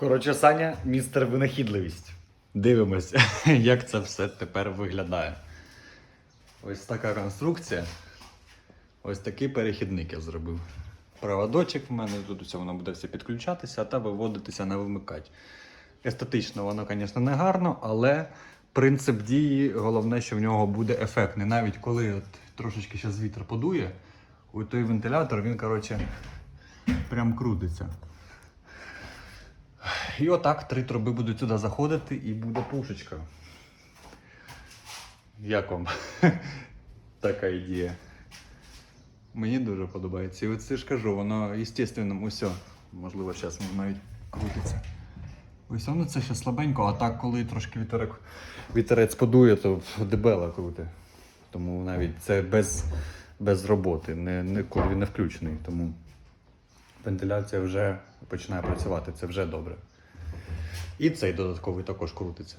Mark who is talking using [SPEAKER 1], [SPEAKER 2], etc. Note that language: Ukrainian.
[SPEAKER 1] Коротше, Саня, містер винахідливість. Дивимось, як це все тепер виглядає. Ось така конструкція. Ось такий перехідник я зробив. Проводочок в мене тут усе воно буде все підключатися та виводитися на вимикач. Естетично воно, звісно, не гарно, але принцип дії, головне, що в нього буде ефектний. Навіть коли от трошечки зараз вітер подує, той вентилятор він, коротше, прям крутиться. І отак три труби будуть сюди заходити і буде пушечка. Як вам така ідея? Мені дуже подобається. І оце ж кажу, воно естественно, усе. Можливо, зараз навіть крутиться. Ось воно це ще слабенько, а так, коли трошки вітерок, вітерець подує, то дебела круте. Тому навіть це без, без роботи, не, не, не включений. Тому вентиляція вже починає працювати, це вже добре. І цей додатковий також крутиться.